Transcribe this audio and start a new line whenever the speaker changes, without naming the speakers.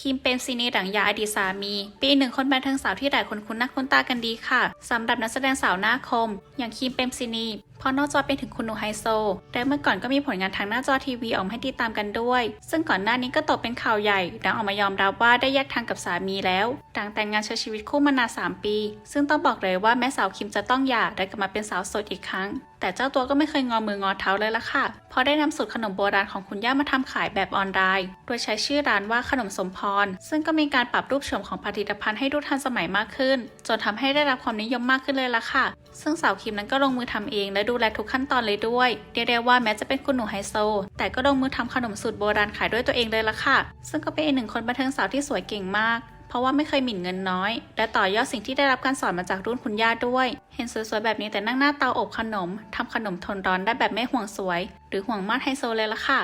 คิมเป็นซีนีหลังยาอดีตสามี ปีหนึ่งคนบันเทิงสาวที่หลายคนคุ้นหน้าคุ้นตากันดีค่ะสำหรับนักแสดงสาวหน้าคม อย่างคิมเป็นซีนี เพราะนอกจอเป็นถึงคุณหนูไฮโซ แต่เมื่อก่อนก็มีผลงานทางหน้าจอทีวีออกมาให้ติดตามกันด้วย ซึ่งก่อนหน้านี้ก็ตกเป็นข่าวใหญ่ดังออกมายอมรับว่าได้แยกทางกับสามีแล้วต่างแต่งงานใช้ชีวิตคู่มานาน3ปี ซึ่งต้องบอกเลยว่าแม้สาวคิมจะต้องหย่าได้กลับมาเป็นสาวโสดอีกครั้ง แต่เจ้าตัวก็ไม่เคยงอมืองอเท้าเลยละค่ะ เพราะได้นำสูตรขนมโบราณของคุณย่ามาทำขายแบบออนไลน์ โดยใช้ชื่อร้านว่าขนมสมพร ซึ่งก็มีการปรับรูปโฉมของผลิตภัณฑ์ให้ดูทันสมัยมากขึ้น จนทำให้ได้รับความนิยมมากขึ้นเลยละค่ะ ซึ่งสาวคิมนั้นก็ลงมือทำเองและดูแลทุกขั้นตอนเลยด้วย เรียกได้ว่าแม้จะเป็นคุณหนูไฮโซ แต่ก็ลงมือทำขนมสูตรโบราณขายด้วยตัวเองเลยละค่ะ ซึ่งก็เป็นอีกหนึ่งคนบันเทิงสาวที่สวยเก่งมากเพราะว่าไม่เคยหมิ่นเงินน้อย และต่อยอดสิ่งที่ได้รับการสอนมาจากรุ่นคุณย่าด้วย เห็นสวยๆแบบนี้แต่นั่งหน้าเตาอบขนมทำขนมทนร้อนได้แบบไม่ห่วงสวย หรือห่วงมาดไฮโซเลยละค่ะ